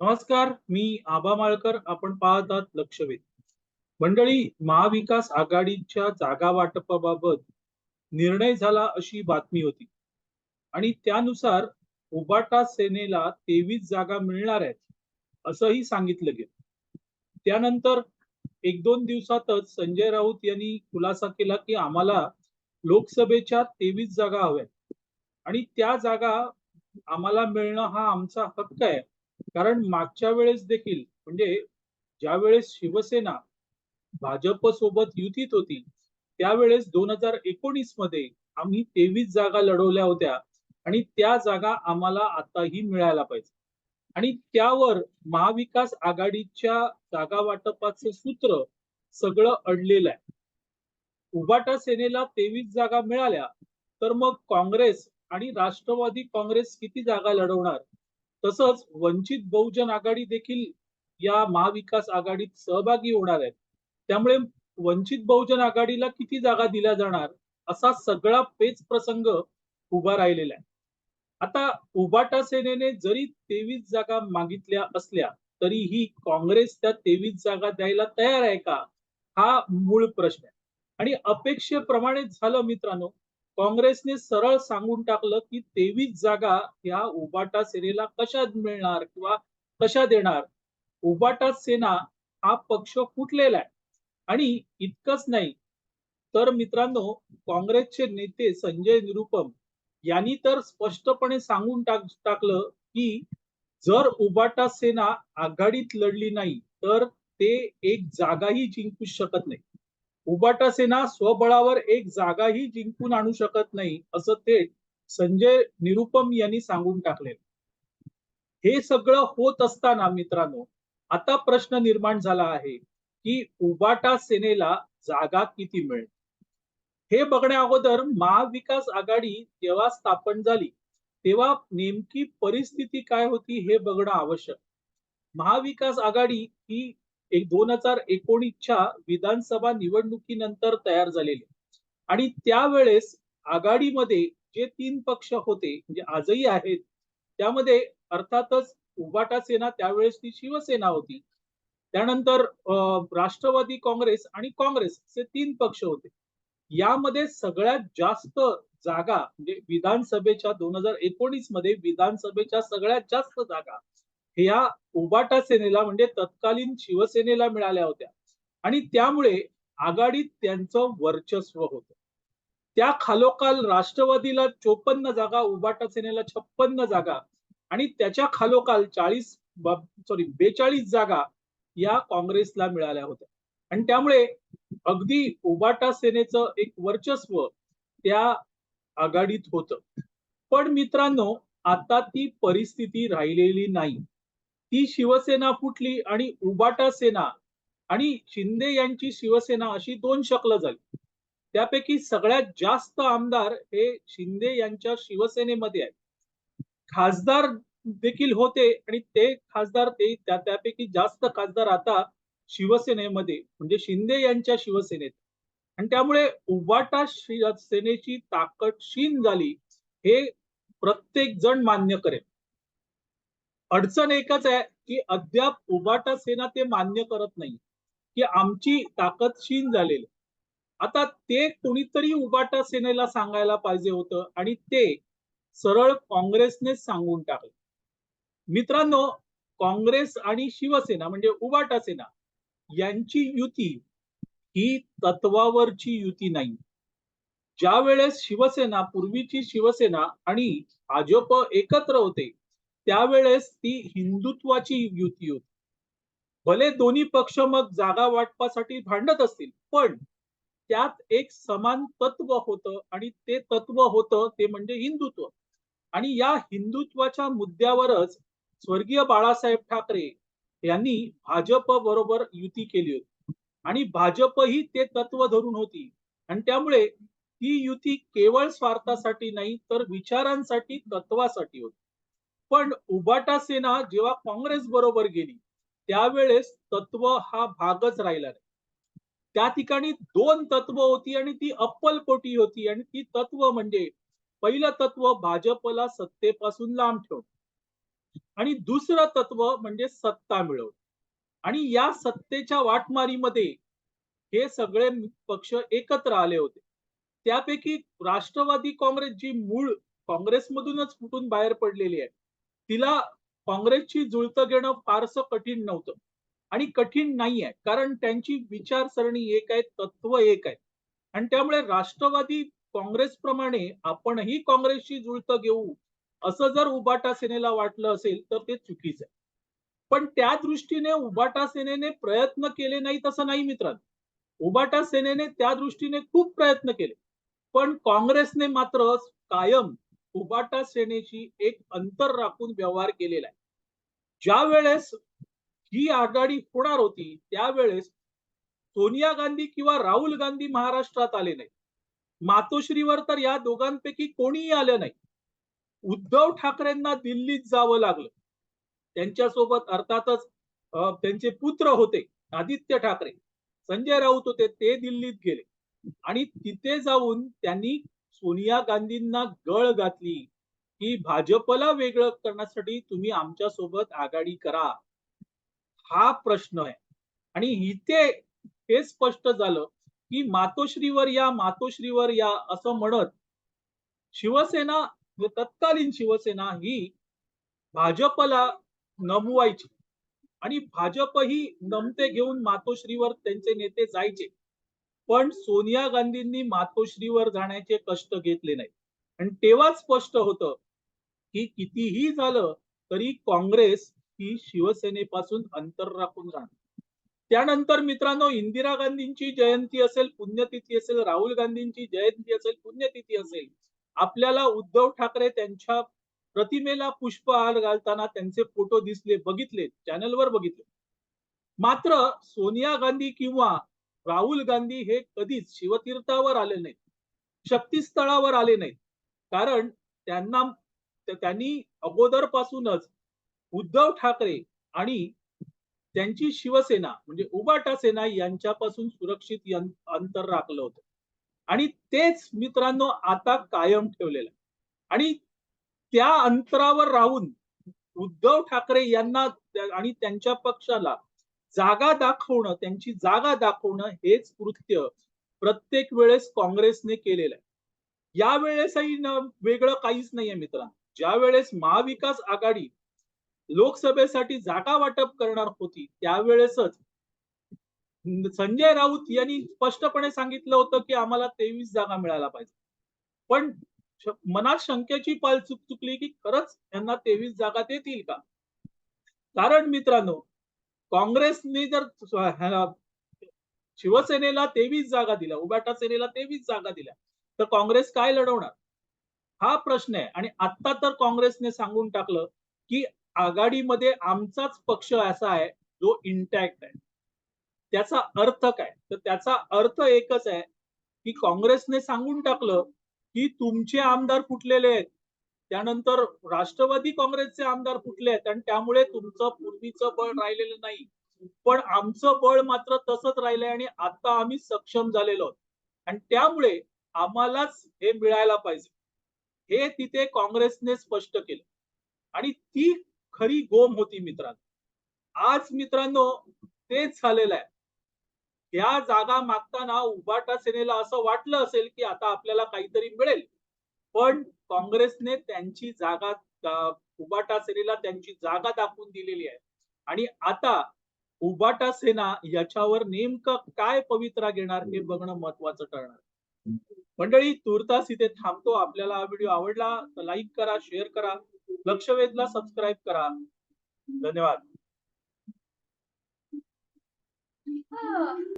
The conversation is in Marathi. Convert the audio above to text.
नमस्कार मी आबा माळकर. आपण पाहतात लक्ष लक्षवेध. मंडळी महाविकास आघाडीच्या जागा वाटपाबाबत निर्णय झाला अशी बातमी होती. आणि त्यानुसार उबाटा सेनेला तेवीस जागा मिळणार आहेत असंही सांगितलं गेलं. त्यानंतर एक दोन दिवसातच संजय राऊत यांनी खुलासा केला की आम्हाला लोकसभेच्या तेवीस जागा हव्यात. आणि त्या जागा आम्हाला मिळणं हा आमचा हक्क आहे. कारण मागच्या वेळेस देखील म्हणजे ज्या वेळेस शिवसेना भाजप सोबत युतीत होती त्यावेळेस दोन हजार एकोणीसमध्ये आम्ही तेवीस जागा लढवल्या होत्या आणि त्या जागा आम्हाला आताही मिळायला पाहिजे. आणि त्यावर महाविकास आघाडीच्या जागा वाटपाचं सूत्र सगळं अडलेलं आहे. उबाटा सेनेला तेवीस जागा मिळाल्या तर मग काँग्रेस आणि राष्ट्रवादी काँग्रेस किती जागा लढवणार? तसंच वंचित बहुजन आघाडी देखील या महाविकास आघाडीत सहभागी होणार आहेत. त्यामुळे वंचित बहुजन आघाडीला किती जागा दिल्या जाणार असा सगळा पेच प्रसंग उभा राहिलेला आहे. आता उबाटा सेनेने जरी तेवीस जागा मागितल्या असल्या तरीही काँग्रेस त्या तेवीस जागा द्यायला तयार आहे का? हा मूळ प्रश्न आहे. आणि अपेक्षेप्रमाणे झालं मित्रांनो काँग्रेसने सरळ सांगून टाकलं की तेवीस जागा ह्या उबाटा सेनेला कशा मिळणार किंवा कशा देणार? उबाटा सेना हा पक्ष फुटलेला आहे. आणि इतकंच नाही तर मित्रांनो काँग्रेसचे नेते संजय निरुपम यांनी तर स्पष्टपणे सांगून टाक टाकलं की जर उबाटा सेना आघाडीत लढली नाही तर ते एक जागाही जिंकू शकत नाही. उबाटा सेना स्वबळावर एक जागाही जिंकून आणू शकत नाही असं ते संजय निरुपम यांनी सांगून टाकले. हे सगळं होत असताना मित्रांनो आता प्रश्न निर्माण झाला आहे की उबाटा सेनेला जागा किती मिळेल? हे बघण्या अगोदर महाविकास आघाडी जेव्हा स्थापन झाली तेव्हा नेमकी परिस्थिती काय होती हे बघणं आवश्यक. महाविकास आघाडी ही एक दोन हजार एकोणीसच्या विधानसभा निवडणुकीनंतर तयार झालेली. आणि त्यावेळेस आघाडीमध्ये जे तीन पक्ष होते म्हणजे आजही आहेत त्यामध्ये अर्थातच उबाटा सेना त्यावेळेस ती शिवसेना होती. त्यानंतर राष्ट्रवादी काँग्रेस आणि काँग्रेस असे तीन पक्ष होते. यामध्ये सगळ्यात जास्त जागा म्हणजे विधानसभेच्या दोन हजार एकोणीसमध्ये विधानसभेच्या सगळ्यात जास्त जागा ह्या उबाटा सेनेला म्हणजे तत्कालीन शिवसेनेला मिळाल्या होत्या. आणि त्यामुळे आघाडीत त्यांचं वर्चस्व होतं. त्या खालोखाल राष्ट्रवादीला चोपन्न जागा उबाटा सेनेला छप्पन्न जागा आणि त्याच्या खालोखाल चाळीस सॉरी बेचाळीस जागा या काँग्रेसला मिळाल्या होत्या. आणि त्यामुळे अगदी उबाटा सेनेचं एक वर्चस्व त्या आघाडीत होतं. पण मित्रांनो आता ती परिस्थिती राहिलेली नाही. ती शिवसेना फुटली आणि उबाटा सेना आणि शिंदे यांची शिवसेना अशी दोन शकलं झाली. त्यापैकी सगळ्यात जास्त आमदार हे शिंदे यांच्या शिवसेनेमध्ये आहेत. खासदार देखील होते आणि ते खासदार ते त्या त्यापैकी जास्त खासदार आता शिवसेनेमध्ये म्हणजे शिंदे यांच्या शिवसेनेत. आणि त्यामुळे उबाटा सेनेची ताकद क्षीण झाली हे प्रत्येक जण मान्य करेल. अडचण एकच आहे की अद्याप उबाटा सेना ते मान्य करत नाही की आमची ताकद क्षीण झालेली. आता ते कोणीतरी उबाटा सेनेला सांगायला पाहिजे होतं आणि ते सरळ काँग्रेसने सांगून टाकले. मित्रांनो काँग्रेस आणि शिवसेना म्हणजे उबाटा सेना यांची युती ही तत्वावरची युती नाही. ज्या वेळेस शिवसेना पूर्वीची शिवसेना आणि भाजप एकत्र होते त्यावेळेस ती हिंदुत्वाची युती होती. भले दोन्ही पक्ष मग जागा वाटपासाठी भांडत असतील पण त्यात एक समान तत्व होतं आणि ते तत्व होतं ते म्हणजे हिंदुत्व. आणि या हिंदुत्वाच्या मुद्द्यावरच स्वर्गीय बाळासाहेब ठाकरे यांनी भाजप बरोबर युती केली होती. आणि भाजप ही ते तत्व धरून होती. आणि त्यामुळे ही युती केवळ स्वार्थासाठी नाही तर विचारांसाठी तत्वासाठी होती. पण उबाटा सेना जेव्हा काँग्रेस बरोबर गेली त्यावेळेस तत्व हा भागच राहिला नाही. त्या ठिकाणी दोन तत्व होती आणि ती अप्पलपोटी होती आणि ती तत्व म्हणजे पहिलं तत्व भाजपला सत्तेपासून लांब ठेवणं. आणि दुसरं तत्व म्हणजे सत्ता मिळवणं. आणि या सत्तेच्या वाटमारीमध्ये हे सगळे पक्ष एकत्र आले होते. त्यापैकी राष्ट्रवादी काँग्रेस जी मूळ काँग्रेसमधूनच फुटून बाहेर पडलेली आहे तिला काँग्रेसची जुळतं घेणं फारसं कठीण नव्हतं. आणि कठीण नाही आहे कारण त्यांची विचारसरणी एक आहे तत्व एक आहे. आणि त्यामुळे राष्ट्रवादी काँग्रेसप्रमाणे आपणही काँग्रेसशी जुळतं घेऊ असं जर उबाटा सेनेला वाटलं असेल तर ते चुकीचं आहे. पण त्या दृष्टीने उबाटा सेनेने प्रयत्न केले नाही तसं नाही मित्रांनो. उबाटा सेनेने त्या दृष्टीने खूप प्रयत्न केले. पण काँग्रेसने मात्र कायम उबाटा सेनेशी एक अंतर राखून व्यवहार केलेला आहे. ज्या वेळेस ही आघाडी होणार होती त्यावेळेस सोनिया गांधी किंवा राहुल गांधी महाराष्ट्रात आले नाही मातोश्रीवर तर या दोघांपैकी कोणीही आलं नाही. उद्धव ठाकरेंना दिल्लीत जावं लागलं. त्यांच्यासोबत अर्थातच त्यांचे पुत्र होते आदित्य ठाकरे. संजय राऊत होते ते दिल्लीत गेले. आणि तिथे जाऊन त्यांनी सोनिया गांधींना गळ घातली. की भाजपला वेगळं करण्यासाठी तुम्ही आमच्यासोबत आघाडी करा. हा प्रश्न आहे. आणि इथे हे स्पष्ट झालं की मातोश्रीवर या मातोश्रीवर या असं म्हणत शिवसेना व तत्कालीन शिवसेना ही भाजपला नमवायची. आणि भाजप ही नमते घेऊन मातोश्रीवर त्यांचे नेते जायचे. पण सोनिया गांधींनी मातोश्रीवर जाण्याचे कष्ट घेतले नाही आणि तेव्हा स्पष्ट होतं की कितीही झालं तरी काँग्रेस ही शिवसेनेपासून अंतर राखून राहणार. त्यानंतर मित्रांनो इंदिरा गांधींची जयंती असेल पुण्यतिथी असेल राहुल गांधींची जयंती असेल पुण्यतिथी असेल आपल्याला उद्धव ठाकरे त्यांच्या प्रतिमेला पुष्पहार घालताना त्यांचे फोटो दिसले बघितले चॅनलवर बघितले. मात्र सोनिया गांधी किंवा राहुल गांधी हे कधीच शिवतीर्थावर आले नाहीत. शक्तीस्थळावर आले नाहीत. कारण त्यांना त्यांनी अगोदरपासूनच उद्धव ठाकरे आणि त्यांची शिवसेना म्हणजे उबाटा सेना यांच्यापासून सुरक्षित अंतर राखलं होतं. आणि तेच मित्रांनो आता कायम ठेवलेलं आहे. आणि त्या अंतरावर राहून उद्धव ठाकरे यांना आणि त्यांच्या पक्षाला जागा दाखवणं त्यांची जागा दाखवणं हेच कृत्य प्रत्येक वेळेस काँग्रेसने केलेलं आहे. या वेळेसही वेगळं काहीच नाहीये मित्रांनो. ज्या वेळेस महाविकास आघाडी लोकसभेसाठी जागा वाटप करणार होती त्यावेळेसच संजय राऊत यांनी स्पष्टपणे सांगितलं होतं की आम्हाला तेवीस जागा मिळायला पाहिजे. पण मनात शंकेची पाल चुक चुकली की खरंच यांना तेवीस जागा देतील का? कारण मित्रांनो काँग्रेसने जर शिवसेनेला तेवीस जागा दिल्या उबाटा सेनेला तेवीस जागा दिल्या तर काँग्रेस काय लढवणार? हा प्रश्न आहे. आणि आता तर काँग्रेसने सांगून टाकलं की आघाडीमध्ये आमचाच पक्ष असा आहे जो इंटॅक्ट आहे. त्याचा अर्थ काय? तर त्याचा अर्थ एकच आहे की काँग्रेसने सांगून टाकलं की तुमचे आमदार फुटलेले आहेत? त्यानंतर राष्ट्रवादी काँग्रेसचे आमदार फुटले आहेत आणि त्यामुळे तुमचं पूर्वीचं बळ राहिलेलं नाही. पण आमचं बळ मात्र तसंच राहिलंय आणि आता आम्ही सक्षम झालेलो आहोत. आणि त्यामुळे आम्हालाच हे मिळायला पाहिजे. हे तिथे काँग्रेसने स्पष्ट केलं. आणि ती खरी गोम होती मित्रांनो. आज मित्रांनो तेच झालेलं आहे. या जागा मागताना उबाटा सेनेला असं वाटलं असेल की आता आपल्याला काहीतरी मिळेल. पण काँग्रेसने त्यांची जागा उबाटा सेनेला त्यांची जागा दाखवून दिलेली आहे. आणि आता उबाटा सेना याच्यावर नेमकं काय पवित्रा घेणार हे बघणं महत्वाचं ठरणार मंडळी तुर्तास इथे थांबतो. आपल्याला हा व्हिडिओ आवडला तर लाईक करा शेअर करा लक्षवेधला सबस्क्राईब करा. धन्यवाद. हो.